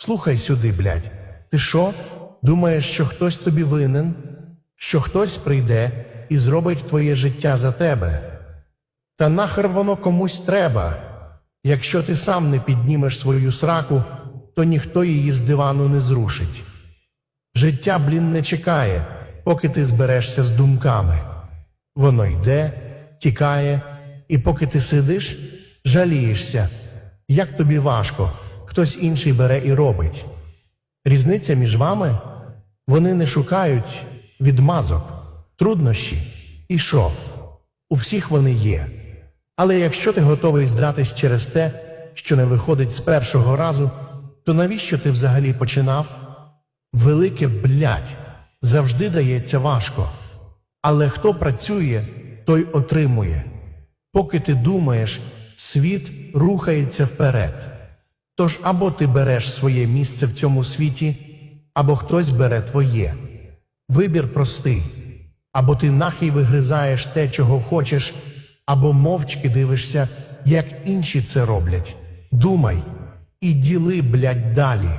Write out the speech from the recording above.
Слухай сюди, блядь. Ти що? Думаєш, що хтось тобі винен? Що хтось прийде і зробить твоє життя за тебе? Та нахер воно комусь треба. Якщо ти сам не піднімеш свою сраку, то ніхто її з дивану не зрушить. Життя, блін, не чекає, поки ти зберешся з думками. Воно йде, тікає, і поки ти сидиш, жалієшся, як тобі важко, хтось інший бере і робить. Різниця між вами вони не шукають відмазок, труднощі. І що? У всіх вони є. Але якщо ти готовий здатись через те, що не виходить з першого разу, то навіщо ти взагалі починав? Велике блядь, завжди дається важко. Але хто працює, той отримує. Поки ти думаєш, світ рухається вперед. Тож або ти береш своє місце в цьому світі, або хтось бере твоє. Вибір простий. Або ти нахий вигризаєш те, чого хочеш, або мовчки дивишся, як інші це роблять. Думай і діли, блядь, далі.